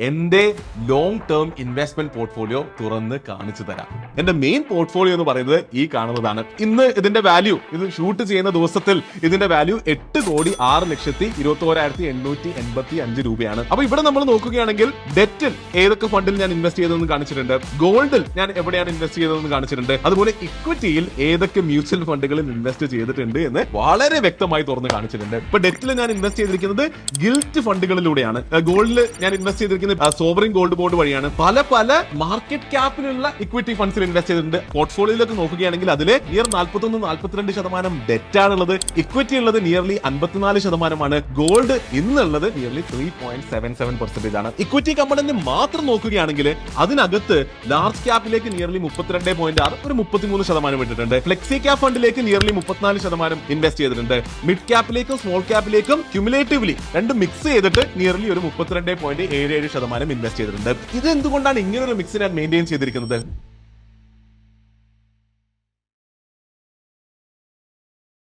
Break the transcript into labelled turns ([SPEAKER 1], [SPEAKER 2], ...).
[SPEAKER 1] എന്റെ long term investment portfolio തുറന്ന് കാണിച്ചു തരാം. എന്റെ മെയിൻ പോർട്ട്ഫോളിയോ എന്ന് പറയുന്നത് ഈ കാണുന്നതാണ്. ഇന്ന് ഇതിന്റെ വാല്യൂ ഇത് ഷൂട്ട് ചെയ്യുന്ന ദിവസത്തിൽ ഇതിന്റെ വാല്യൂ എട്ട് കോടി ആറ് ലക്ഷത്തി ഇരുപത്തോരായിരത്തി എണ്ണൂറ്റി എൺപത്തി അഞ്ച് രൂപയാണ്. അപ്പോൾ ഇവിടെ നമ്മൾ നോക്കുകയാണെങ്കിൽ ഡെറ്റിൽ ഏതൊക്കെ ഫണ്ടിൽ ഞാൻ ഇൻവെസ്റ്റ് ചെയ്തതെന്ന് കാണിച്ചിട്ടുണ്ട്. ഗോൾഡിൽ ഞാൻ എവിടെയാണ് ഇൻവെസ്റ്റ് ചെയ്തതെന്ന് കാണിച്ചിട്ടുണ്ട്. അതുപോലെ ഇക്വിറ്റിയിൽ ഏതൊക്കെ മ്യൂച്വൽ ഫണ്ടുകളിൽ ഇൻവെസ്റ്റ് ചെയ്തിട്ടുണ്ട് എന്ന് വളരെ വ്യക്തമായി തുറന്ന് കാണിച്ചിട്ടുണ്ട്. ഇപ്പൊ ഡെറ്റിൽ ഞാൻ ഇൻവെസ്റ്റ് ചെയ്തിരിക്കുന്നത് ഗിൽറ്റ് ഫണ്ടുകളിലൂടെയാണ് ഗോൾഡിൽ ഞാൻ ഇൻവെസ്റ്റ് ചെയ്തിരിക്കുന്നത് സോവറിൻ ഗോൾഡ് ബോർഡ് വഴിയാണ്. പല പല മാർക്കറ്റ് ക്യാപ്പിലുള്ള ഇക്വിറ്റി ഫണ്ട്സിൽ ഇൻവെസ്റ്റ് ചെയ്തിട്ടുണ്ട്. പോർട്ട്ഫോളിയോയിലൊക്കെ നോക്കുകയാണെങ്കിൽ അതിൽ നിയർ നാൽപ്പത്തൊന്ന് നാൽപ്പത്തിരണ്ട് ശതമാനം ഡെറ്റ് ആണുള്ളത്. ഇക്വിറ്റി ഉള്ളത് നിയർലി അൻപത്തിനാല് ശതമാനമാണ്. ഗോൾഡ് ഇന്നുള്ളത് nearly three point seven seven percentage ആണ് ഇക്വിറ്റി കമ്പണന്റ് മാത്രം നോക്കുകയാണെങ്കിൽ അതിനകത്ത് ലാർജ് ക്യാപ്പിലേക്ക് നിയർലി മുപ്പത്തിരണ്ട് പോയിന്റ് ആറ് ഒരു മുപ്പത്തിമൂന്ന് ശതമാനം ഇട്ടിട്ടുണ്ട്. ഫ്ലെക്സി ക്യാപ് ഫണ്ടിലേക്ക് നിയർലി മുപ്പത്തിനാല് ശതമാനം ഇൻവെസ്റ്റ് ചെയ്തിട്ടുണ്ട്. മിഡ് ക്യാപ്പിലേക്കും സ്മോൾ ക്യാപ്പിലേക്കും ക്യുമുലേറ്റീവ്ലി രണ്ട് മിക്സ് ചെയ്തിട്ട് നിയർലി ഒരു മുപ്പത്തിരണ്ട് പോയിന്റ് ഏഴ് ഏഴ് ശതമാനം ഇൻവെസ്റ്റ് ചെയ്തിട്ടുണ്ട്. ഇത് എന്തുകൊണ്ടാണ് ഇങ്ങനെ ഒരു മിക്സ് ഞാൻ മെയിന്റെയിൻ ചെയ്തിരിക്കുന്നത്?